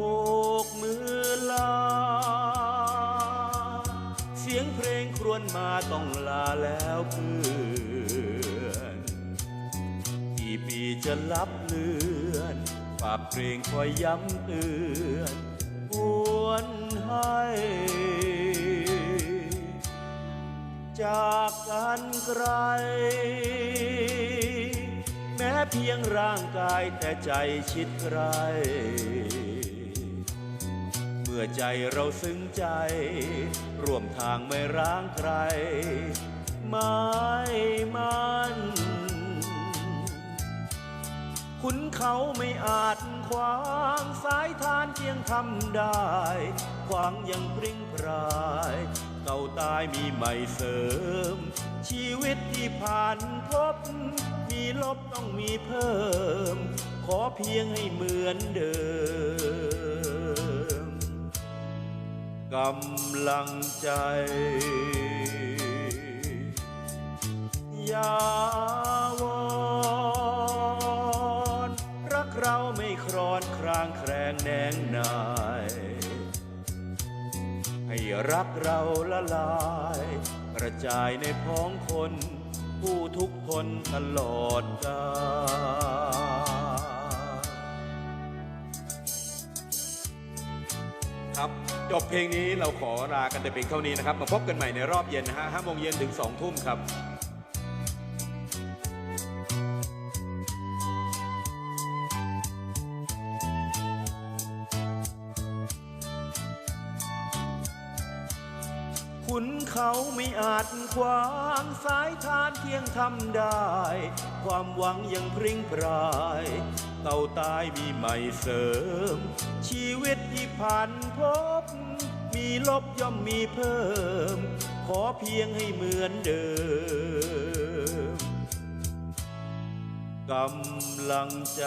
โบกมือลา เสียงเพลงครวญมาต้องลาแล้วเพื่อนกี่ปีจะลับเลือนฝากเพลงคอยย้ำเตือนหวนให้จากกันไกล แม้เพียงร่างกายแต่ใจชิดไกลเมื่อใจเราซึ้งใจ ร่วมทางไม่ร้างใคร ไม่มันคุณเขาไม่อาจขวางสายทานเพียงทำได้ ขวางยังปริ้งพราย เก่าตายมีใหม่เสริม ชีวิตที่ผ่านพบ มีลบต้องมีเพิ่ม ขอเพียงให้เหมือนเดิม กำลังใจอย่าวอนรักเราไม่ครอนครางแครงแนงนาย ให้รักเราละลายกระจายในพ้องคน ผู้ทุกคนตลอดกาล ครับ จบเพลงนี้เราขอลากันแต่เพียงเท่านี้นะครับ มาพบกันใหม่ในรอบเย็นนะฮะห้าโมงเย็นถึงสองทุ่มครับ คุณเขาไม่อาจขวางสายทานเที่ยงทำได้ ความหวังยังพริ้งพรายเก่าตายมีใหม่เสริม ชีวิตที่ผ่านพบ มีลบย่อมมีเพิ่ม ขอเพียงให้เหมือนเดิมกำลังใจ